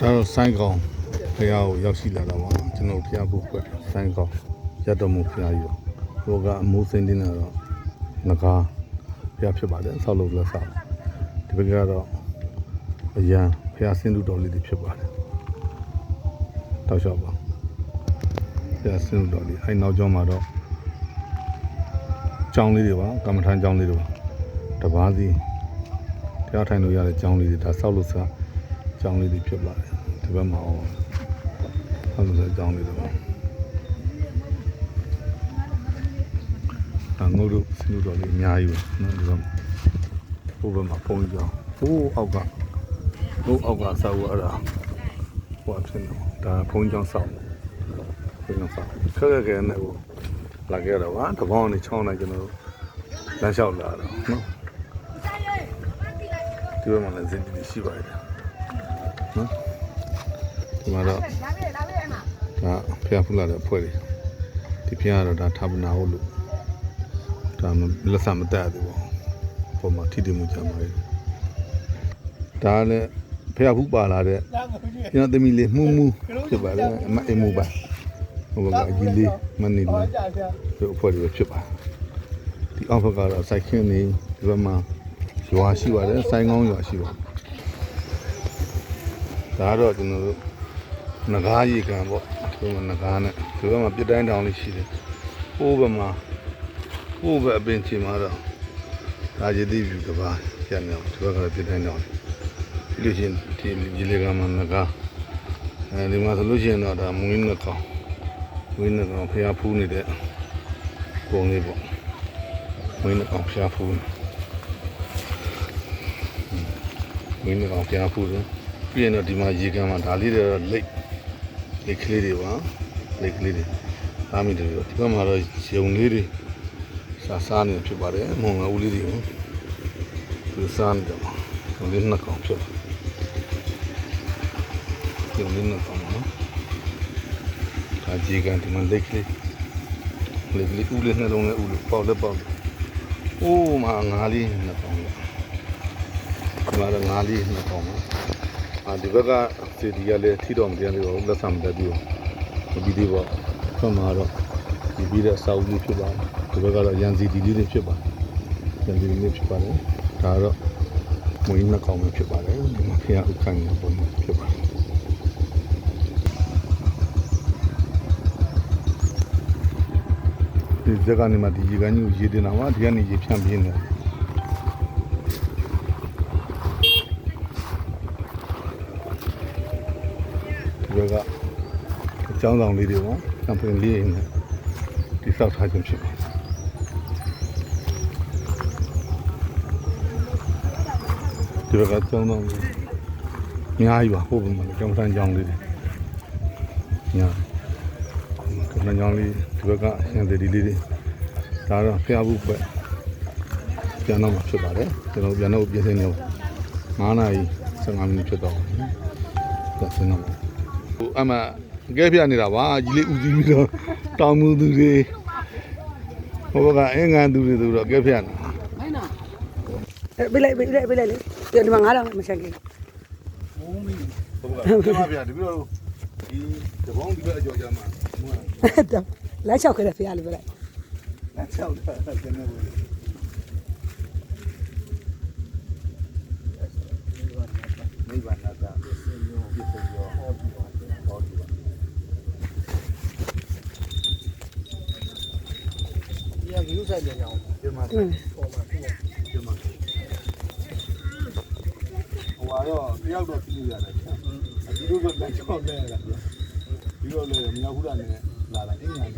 ဒါတော့ဆိုင်းကောင်ဖះကိုရောက်ရှိလာတာပါကျွန်တော်ဖះဖို့ကွဆိုင်းကောင်ရတ်တော်မူဖះကြီးတော့ဟိုကအမိုးစင်းတင်းတာတော့ငကားဖះဖြစ်ပါတယ်ဆောက်လုပ်လက်ဆောက်ဒီဘက်ကတော့အရန်ဖះစင်းတူတော်လေးတွေဖြစ်ပါတယ်တောက်လျှောက်ပါဖះစင်းတူတော်လေးအဲ့နောက်ကျောင်းမှာတော့ကျောင်းလေးတွေပါကမ္မထမ်းကျောင်းလေးတွေပါတပားစီတရားထိုင်လို့ရတဲ့ကျောင်းလေးတွေဒါဆောက်လို့စား ကျောင်းလေးတွေဖြစ်ပါတယ်ဒီဘက်မှာအောင်ဟုတ်လို့ဆိုကျောင်းလေးတွေပါအငုတ်တို့စနုတော်လေးအများကြီးပဲနော်ဒီဘက်ဟိုဘက်မှာပုံကြောင်းဟိုးအောက်ကဟိုးအောက်ကဆောက်ရတာဟိုအဖြစ်နော်ဒါဖုံးကြောင်းဆောက်ဖုံးကြောင်းဆောက်ခက်ခက်ခဲနဲ့ဟိုလာခဲ့တော့ဗာတပေါင်းနဲ့ချောင်းလိုက်ကျွန်တော်တို့လမ်းလျှောက်လာတော့နော်ဒီဘက်မှာလည်းဇင်းကြီးရှိပါတယ် နော်ဒီမှာတော့ဒါဖျားဖူလာတဲ့ဖွဲ့တွေဒီဖျားကတော့ဒါဌာပနာဟုတ်လို့ဒါမလက်စမတက်သေးဘူးပုံမှာထိတိမှုကြမှာလေဒါလည်းဖျားဖူပါလာတဲ့ကျွန်တော်သမီးလေးမှုမှုဖြစ်ပါလေအမအိမ်မှုပါဟိုကအကြီးလေးမနေလေးဒီအဖွဲ့တွေဖြစ်ပါဒီအောက်ဘက်ကတော့စိုက်ခင်းနေဒီဘက်မှာရွာရှိပါတယ်စိုင်းကောင်းရွာရှိပါတယ် ဒါကတော့ကျွန်တော်တို့ငကားရေကန်ပေါ့ဒီမှာငကားနဲ့ဒီဘက်မှာပြစ်တိုင်းတောင်လေးရှိတယ်ဟိုးဘက်မှာဟိုးဘက်အပင်ချီမှာတော့ဒါရည်သီးပြူကပါကျန်တယ်ဒီဘက်ကလည်းပြစ်တိုင်းတောင်ပြီးလို့ရှိရင်ဒီရေလေကန်မှာငကားအဲဒီမှာဆိုလို့ရှိရင်တော့ဒါမွေးနှကောင်မွေးနှကောင်ဖျားဖူးနေတဲ့ကုန်းလေးပေါ့မွေးနှကောင်ဖျားဖူးမွေးနှကောင်ဖျားဖူးတယ် ပြီးရင်တော့ဒီမှာရေကန်မှာဒါလေးတွေတော့လိတ်လိတ်ကလေးတွေပါလိတ်ကလေးတွေအားမိတယ်ဒီဘက်မှာတော့ယုံလေးတွေစားစားနေဖြစ်ပါတယ်မုံငါဦးလေးတွေကိုသူစားနေတယ်ယုံလေးနှစ်ကောင်ဖြစ်ယုံလေးနှစ်ကောင်ပါနော်ဒါရေကန်ဒီမှာလိတ်ကလေးလိတ်ကလေးဦးလေးနှလုံးနဲ့ဦးလေးပေါက်လက်ပေါက်အိုးမှာငါးလေးနှစ်ကောင်ပါဒီမှာတော့ငါးလေးနှစ်ကောင်ပါအာ ဒီဘက်ကစီဒီကလည်းထီတော်မပြန်သေးပါဘူးလက်ဆံမတက်ဘူးမပြီးသေးပါဘူးဆက်မှာတော့ဒီပြီးတဲ့အစာအုပ်လေးဖြစ်ပါတယ်ဒီဘက်ကတော့ရန်စီဒီလေးတွေဖြစ်ပါတယ်ရန်စီဒီလေးဖြစ်ပါတယ်ဒါကတော့မွေးနှစ်ကောင်ပဲဖြစ်ပါတယ်ဒီမှာဖျားဥက္ကဋ္ဌပုံမှာဖြစ်ပါတယ်ဒီဇက်ကနေမှဒီရေကန်ကြီးကိုရေတင်တာပါဒီကနေရေဖြန့်ပြင်းနေတယ် ဒီဘက်ကအကြောင်းဆောင်လေးတွေပေါ့ကမ်ပိန်းလေးတွေနဲ့တိဆောက်ထားခြင်းဖြစ်ပါတယ်ဒီဘက်ကအကြောင်းဆောင်လေးအများကြီးပါဟိုဘက်မှာလည်းကျောင်းဆန်းကျောင်းလေးတွေညာကမ္ဘာကျောင်းလေးဒီဘက်ကအရှင်သေးဒီလေးတွေဒါတော့ဖျားဘူးပဲပြန်တော့မှာဖြစ်ပါတယ်ကျွန်တော်ပြန်တော့ပြင်ဆင်နေ9နာရီ15မိနစ်ဖြစ်တော့တယ်ဒါဆင်းတော့မှာ ဟိုအမကဲပြနေတာပါကြီးလေးဦးစီးပြီးတော့တောင်မှုသူတွေဟိုဘက်ကအင်္ဂန်သူတွေဆိုတော့ကဲပြနေတာ Eh, Bila bila bila bila. Dia lima ngarang macam ni. ဟိုဘက်ကကဲပြဒီပြီးတော့ဒီတဘောင်းဒီဘက်အကြော်ကြမှာဟိုက Lai chau kena fial bila. လက်ချောက်တာကျနေဘူးမိဘနာတာပြည့်စုံရောပြည့်စုံရောဟောဒီပါဟောဒီပါ ဒီ ကယူဆိုင်ပြန်အောင်ဒီမှာ Hmm. ပေါ်မှာပြည့်ဒီမှာဟိုကတော့တယောက်တော့ပြည့်ရတယ်ဒီလိုတော့လက်ချောက်လဲရတာပြီးတော့လေမြောက်ဘူးလာနေလာလာအင်းညာနေ